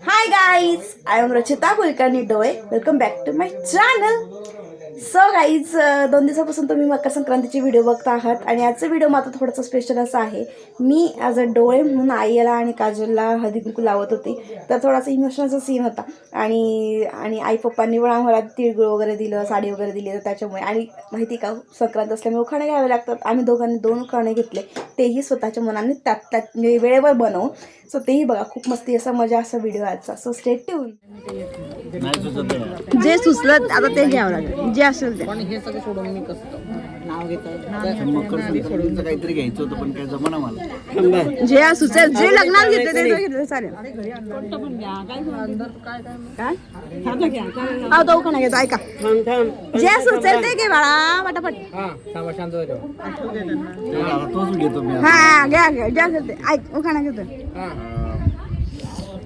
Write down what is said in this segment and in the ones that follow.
Hi guys, I am Rachita Kulkarni Doe. Welcome back to my channel. So guys दोन दिवसापासून तुम्ही मकर संक्रांतीचे video बघता आहात आणि आजचा व्हिडिओ मात्र थोडासा स्पेशल असा आहे मी ॲज अ डोळे म्हणून आईला आणि काजलला हळदीकुंकू लावत होते तर थोडासा इमोशनलचा सीन होता आणि आणि आई पप्पांनी पण आम्हाला तिळगुळ वगैरे दिलं साडी वगैरे दिली तर त्याच्यामुळे आणि माहिती का संक्रांत असल्यामुळे उखाणे घ्यावे लागतात आम्ही दोघांनी दोन उखाणे घेतले तेही स्वतःच्या मनाने त्यात त्यात म्हणजे वेळेवर बनवू सो तेही बघा खूप मस्ती असा मजा असा व्हिडिओ आजचा सो स्टे ट्यून जे सुचलं आता ते घ्यावं लागेल जे असेल ते पण हे सगळं मी कसं जे सुचेल जे लग्नात ऐका जे ते घ्या घ्या जे उखाणा घेतो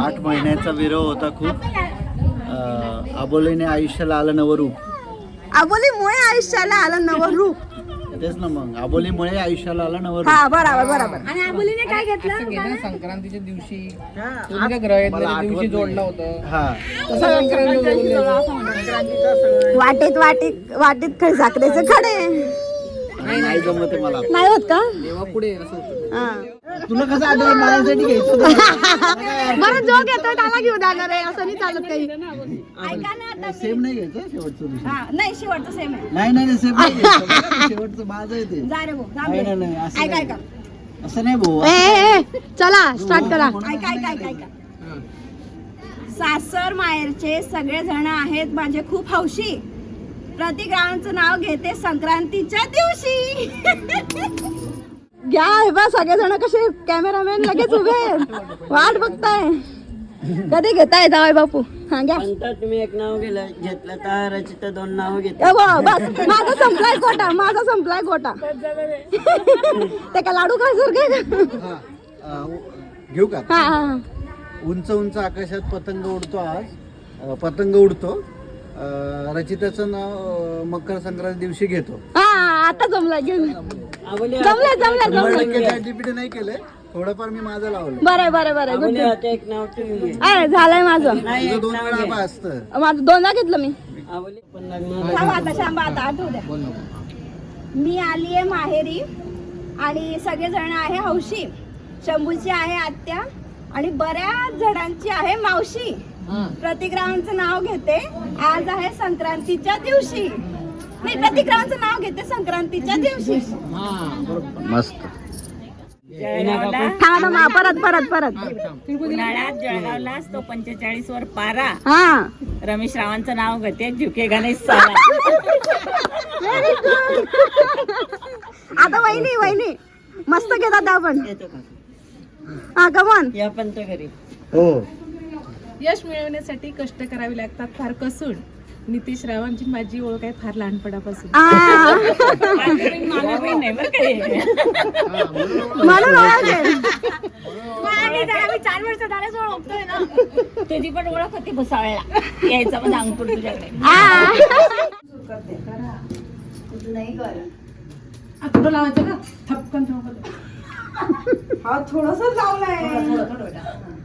आठ महिन्याचा विरोध होता खूप आबोलीने आयुष्याला आलं नवं रूप आबोलीमुळे आयुष्याला आलं नवं रूप तेच ना मग आबोलीमुळे आयुष्याला आलं नवं रूप बरोबर बरोबर आणि आबोलीने काय घेतलं संक्रांतीच्या दिवशी तुम्ही काय मला दिवशी नाही. जोडलं होतं हा तसं संक्रांती जोडलं. वाटेत वाटेत वाटेत खड साखरेचे खडे नाही जमत आहे मला नाही होत का तेव्हा पुढे असं होतं. तुला कसं आठवलं माझ्यासाठी घ्यायचं बरं जो घेतो त्याला घेऊ जाणार आहे असं नाही चालत काही ऐका ना आता सेम नाही घ्यायचं शेवटचं हा नाही शेवटचं सेम आहे नाही नाही नाही, सेम शेवटचं माझं आहे ते जा रे भाऊ नाही, नाही, असं नाही. भो असं नाही भाऊ ए, चला स्टार्ट करा सासर माहेरचे सगळे जण आहेत माझे खूप हौशी प्रतिग्रहांचं नाव घेते संक्रांतीच्या दिवशी घ्या हे बा सगळेजण कसे कॅमेरामॅन लगेच उभे वाट बघताय कधी घेताय जावाय बापू हा घ्या तुम्ही एक नाव घेतलं तर दोन नाव घेतलं माझा संपलाय खोटा माझा संपलाय खोटा ते का लाडू काय सर घेऊ का उंच उंच आकाशात पतंग उडतो आज पतंग उडतो रचिताचं नाव मकर संक्रांत दिवशी घेतो हा आता जमला घेऊन जमला जमला थोडंफार मी माझं लावलं बरं बरं बरं एक नाव झालंय माझं दोन वेळा असत माझं दोनदा घेतलं मी आता शांबा आता मी आली आहे माहेरी आणि सगळे जण आहे हौशी शंभूची आहे आत्या आणि बऱ्याच जणांची आहे मावशी प्रतिग्रहांचं नाव घेते आज आहे संक्रांतीच्या दिवशी नाही प्रतिग्रहांचं नाव घेते संक्रांतीच्या दिवशी मस्त परत परत परत उन्हाळ्यात जळगावला असतो पंचेचाळीस वर पारा हा रमेश रावांचं नाव घेते झुके गणेश साला आता वहिनी वहिनी मस्त घेतात आपण हा कमन या पंत घरी हो यश मिळवण्यासाठी कष्ट करावे लागतात फार कसून नितीश रावांची माझी ओळख आहे फार लहानपणापासून ना तुझी पण ओळख होती भुसावळला मग लावायचं का थपकन थोडस थोडं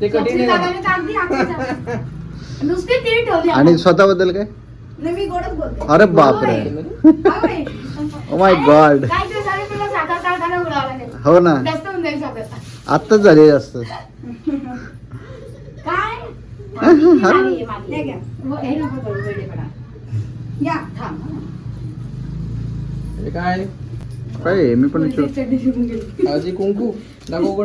ते कठीण आहे म्हणजे आणि स्वतःबद्दल काय नाही, अरे बाप रे माय माय हो ना आता आत्ताच झाले जास्त काय काय मी पण कुंकू दाखव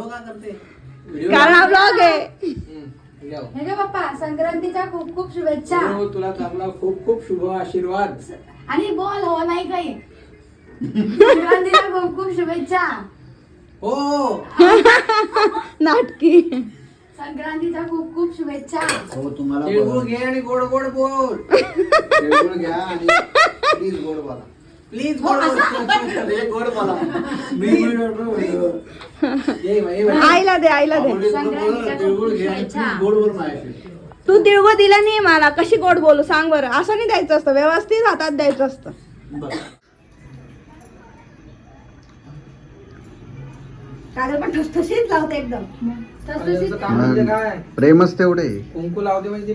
कारण हा ब्लॉग आहे हे घे पप्पा संक्रांतीच्या खूप खूप शुभेच्छा हो, तुला चांगला खूप खूप शुभ आशीर्वाद आणि बोल हो नाही काही संक्रांतीच्या खूप खूप शुभेच्छा हो, हो. नाटकी संक्रांतीच्या खूप खूप शुभेच्छा हो तुम्हाला बोल- घे आणि गोड गोड बोल घ्या आणि गोड बोला प्लीज हो, आईला दे आईला दे तू तिळगो दिला नाही मला कशी गोड बोलू सांग बर असं नाही द्यायचं असतं व्यवस्थित हातात द्यायचं असतं एकदम म्हणजे प्रेमच तेवढे कुंकू लावते म्हणजे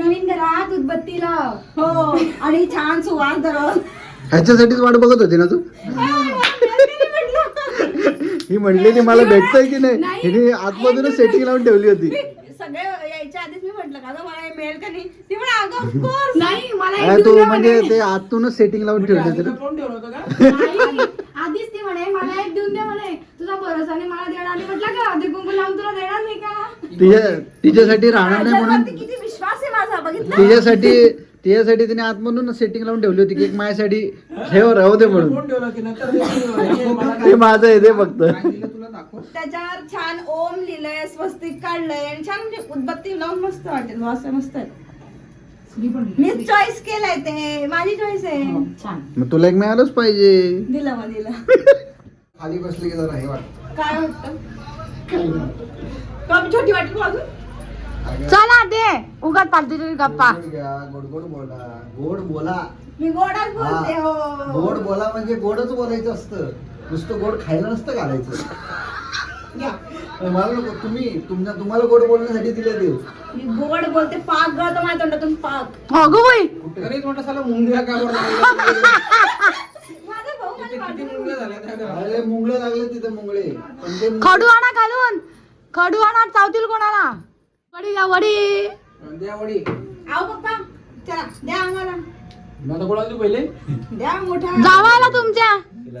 नवीन घरात उदबत्ती लाव हो आणि छान सुवास दरवाज ह्याच्यासाठीच वाट बघत होती ना तू ही म्हणलेली मला भेटतंय की नाही आतमधून सेटिंग लावून ठेवली होती सगळे यायच्या आधीच मी म्हटलं का मला मेल मिळेल का नाही अगं नाही मला तू म्हणजे ते आतूनच सेटिंग लावून ठेवली होती ना. का नाही. ती म्हणे मला एक देऊन दे म्हणे तुझा भरोसा नाही मला देणार नाही म्हटलं का ते कुंकू लावून तुला देणार नाही का तिच्यासाठी राहणार नाही म्हणून किती विश्वास आहे माझा बघितलं तिच्यासाठी तिच्यासाठी तिने आतमधून सेटिंग लावून ठेवली होती की एक माझ्यासाठी ठेवा राहू दे म्हणून की ते माझं आहे ते फक्त त्याच्यावर छान ओम लिहिलंय स्वस्तिक काढलंय आणि छान म्हणजे उदबत्ती लावून मस्त वाटेल वास मस्त आहे मी चॉईस केलाय ते माझी चॉईस आहे हो, छान मग तुला एक मिळालंच पाहिजे दिला मग दिला खाली बसले की जरा हे वाटत काय वाटत कमी छोटी वाटली चला दे उगाच पालतू गप्पा गोड गोड बोला गोड बोला मी गोडच बोलते हो गोड बोला म्हणजे गोडच बोलायचं असतं नुसतं गोड खायला नसतं घालायचं मला तुम्ही तुमच्या तुम्हाला गोड बोलण्यासाठी दिले देव मी गोड बोलते पाक गळतो माझ्या तोंडातून पाक अगं बाई तरीच म्हटलं साला मुंग्या का बरं किती अरे मुंगळे लागले तिथे मुंगळे खडू आणा घालून खडू आणा चावतील कोणाला वडी द्या वडी द्या वडी आव पप्पा चला द्या आम्हाला मग कोणाला पहिले द्या मोठा जावाला तुमच्या तिला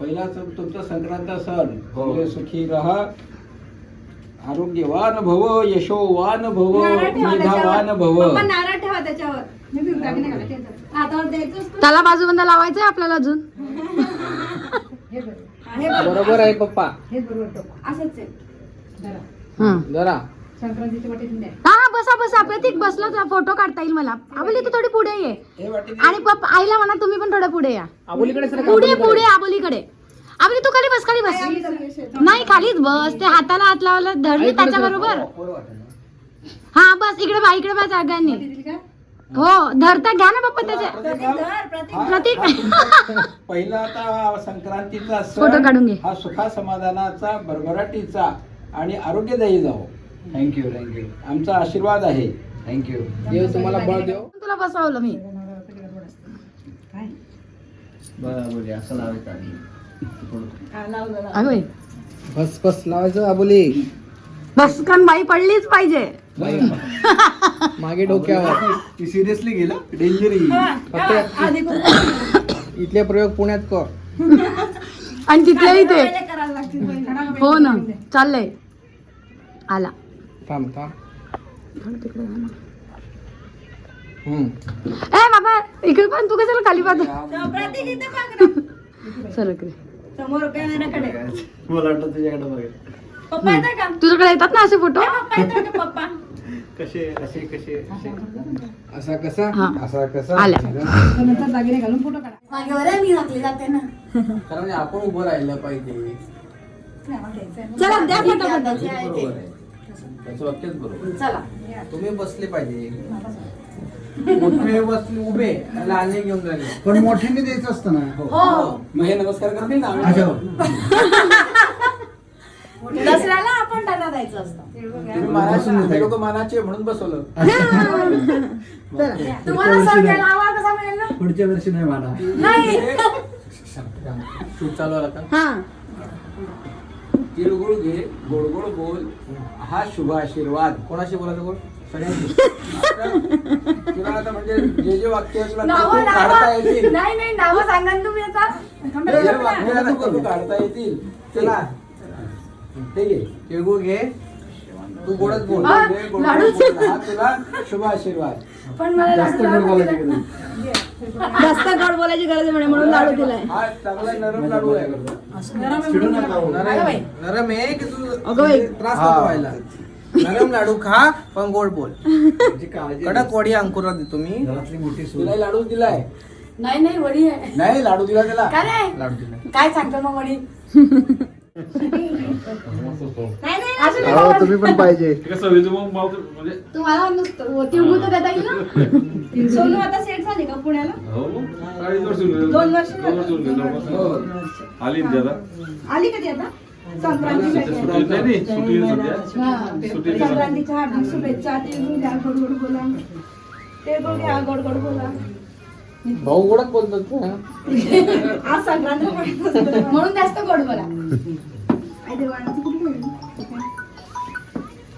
पहिला तुमचा संक्रांत सण हो. सुखी रहा आरोग्य वान भव यशो वान भव त्याच्यावर. वान नारळ त्याला बाजू मी लावायचं आपल्याला अजून बरोबर. आहे पप्पा हे असंच आहे जरा संक्रांतीची हा बसा बसा प्रतीक बसलो फोटो काढता येईल मला आबोली तू थोडी पुढे ये आणि आईला म्हणा तुम्ही पण थोडं पुढे या पुढे पुढे आबोलीकडे आबोली तू खाली बस खाली बस नाही खालीच बस ते हाताला हात लावला धरले त्याच्या बरोबर हा बस इकडे बा इकडे बा जागांनी हो धरता घ्या ना बाप्पा त्याच्या प्रतीक पहिला आता संक्रांतीचा फोटो काढून घे. हा सुखा समाधानाचा भरभराटीचा आणि आरोग्यदायी जाऊ थँक्यू थँक्यू आमचा आशीर्वाद आहे थँक्यू देव तुम्हाला बळ देव तुला बसवलं मी लावायचं बस बस लावायचं आबोली बसकन बाई पडलीच पाहिजे मागे डोक्यावर सिरियसली गेला डेंजरी इथले प्रयोग पुण्यात कर आणि तिथले ते हो ना चाललंय आला थांबता बाबा इकडे पण तू कसं खाली पाहतो तुझ्याकडे येतात ना असे फोटो पप्पा कसे कसे असा कसा असा कसा दागिने घालून फोटो काढा मागे मी जाते ना कारण आपण उभं राहिलं पाहिजे चला त्याचं वाक्यच बरोबर चला तुम्ही बसले पाहिजे मोठे बसले उभे लाने घेऊन पण मोठ्याने द्यायचं असतं ना हो. हो. मग हे नमस्कार करते ना आपण द्यायचं तुम्ही म्हणून बसवलं पुढच्या वर्षी नाही मला नाही का तिळगुळ घे गोडगोड बोल हा शुभ आशीर्वाद कोणाशी बोलायचं बोल आता म्हणजे जे जे वाक्य काढता येतील नाही नाही ते ठीक तिळगुळ घे तू गोडच बोल तुला शुभ आशीर्वाद पण मला बोलायची गरज बोलायची गरज म्हणून लाडू दिलाय नरम लाडू आहे नरम लाडू खा पण गोड बोल कडक वडी देतो मोठी लाडू दिलाय नाही नाही वडी आहे नाही लाडू दिला त्याला काय सांगतो मग वडी पाहिजे म्हणजे तुम्हाला नुसतं हो, तर सोनू आता सेट झाली का पुण्याला हो, दोन वर्ष आली संक्रांतीच्या शुभेच्छा द्या गोड बोला भाऊ बोलतात आज संक्रांती म्हणून जास्त गोड बोला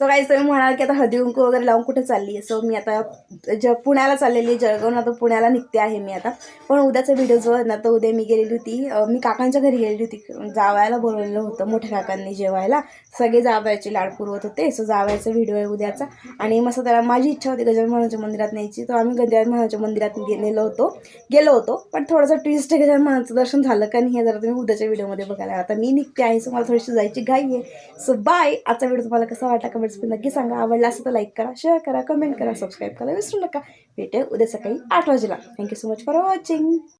सो काही सगळं म्हणाल की आता हळदी कुंकू वगैरे लावून कुठे चालली आहे सो मी आता ज पुण्याला चाललेली ना आता पुण्याला निघते आहे मी आता पण उद्याचा व्हिडिओ जो ना तर उद्या मी गेलेली होती मी काकांच्या घरी गेलेली होती जावायला बोलवलेलं होतं मोठ्या काकांनी जेवायला सगळे जावायचे लाड पुरवत होते सो जावायचा व्हिडिओ आहे उद्याचा आणि मस्त त्याला माझी इच्छा होती गजानन महाराजच्या मंदिरात न्यायची तर आम्ही गजानन महाराजच्या मंदिरात गेलेलो होतो गेलो होतो पण थोडंसं ट्विस्ट आहे गजानन महाराजचं दर्शन झालं का नाही हे जरा तुम्ही उद्याच्या व्हिडिओमध्ये बघायला आता मी निघते आहे सो मला थोडीशी जायची घाई आहे सो बाय आजचा व्हिडिओ तुम्हाला कसा वाटला नक्की सांगा आवडला असेल तर लाईक करा शेअर करा कमेंट करा सबस्क्राईब करा विसरू नका भेटूया उद्या सकाळी आठ वाजेला thank you so much for watching